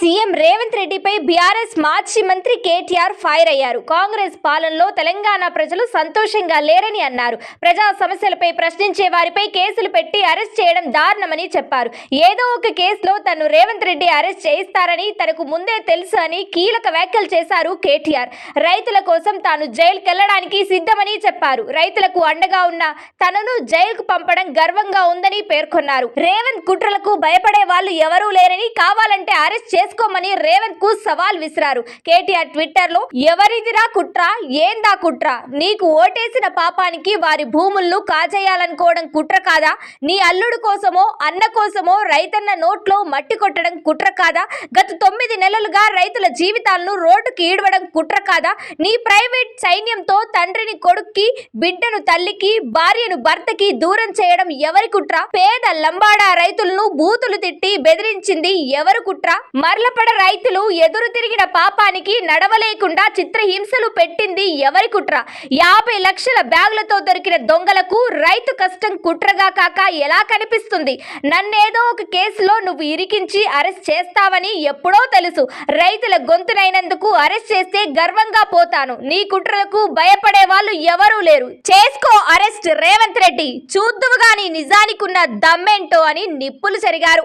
CM Revanth రెడ్డిపై BRS మాజీ మంత్రి కేటీఆర్ ఫైర్ అయ్యారు. కాంగ్రెస్ పాలనలో తెలంగాణ ప్రజలు సంతోషంగా లేరని అన్నారు. ప్రజా సమస్యలపై ప్రశ్నించే వారిపై కేసులు పెట్టి అరెస్ట్ చేయడం దారుణమని చెప్పారు. ఏదో ఒక కేసులో తను రేవంత్ రెడ్డి అరెస్ట్ చేయిస్తారని తనకు ముందే తెలుసు అని కీలక వ్యాఖ్యలు చేశారు కేటీఆర్. రైతుల కోసం తాను జైలుకెళ్ళడానికి సిద్ధమని చెప్పారు. రైతులకు అండగా ఉన్న తనను జైలుకు పంపడం గర్వంగా ఉందని పేర్కొన్నారు. రేవంత్ కుట్రలకు భయపడే వాళ్ళు ఎవరూ లేరని కావాలంటే అరెస్ట్ చేసుకోమని రేవంత్కు సవాల్ విసిరారు. కేటీఆర్ ట్విట్టర్లో ఎవరిదిరా కుట్ర? ఏందా కుట్ర? నీకు ఓటేసిన పాపానికి వారి భూములను కాజేయాలనుకోవడం కుట్ర కాదా? నీ అల్లుడు కోసమో అన్న కోసమో రైతన్న నోట్లో మట్టి కొట్టడం కుట్ర కాదా? గత తొమ్మిది నెలలుగా రైతుల జీవితాలను రోడ్డుకి ఈడవడం కుట్ర కాదా? నీ ప్రైవేట్ సైన్యంతో తండ్రిని కొడుక్కి బిడ్డను తల్లికి భార్యను భర్తకి దూరం చేయడం ఎవరి కుట్ర? పేద లంబాడా రైతులను బూతులు తిట్టి బెదిరించింది ఎవరు కుట్ర? మరలపడ రైతులు ఎదురు తిరిగిన పాపానికి నడవలేకుండా చిత్రహింసలు పెట్టింది ఎవరి కుట్ర? యాభై లక్షల బ్యాగులతో దొరికిన దొంగలకు రైతు కష్టం కుట్రగా కాక ఎలా కనిపిస్తుంది? నన్నేదో ఒక కేసులో నువ్వు ఇరికించి అరెస్ట్ చేస్తావని ఎప్పుడో తెలుసు. రైతుల గొంతునైనందుకు అరెస్ట్ చేస్తే గర్వంగా పోతాను. నీ కుట్రలకు భయపడే వాళ్ళు ఎవరూ లేరు. చేసుకో అరెస్ట్ రేవంత్ రెడ్డి. చూద్దువు నిజానికి నిజానికున్న దమ్మేంటో అని నిప్పులు చెరిగారు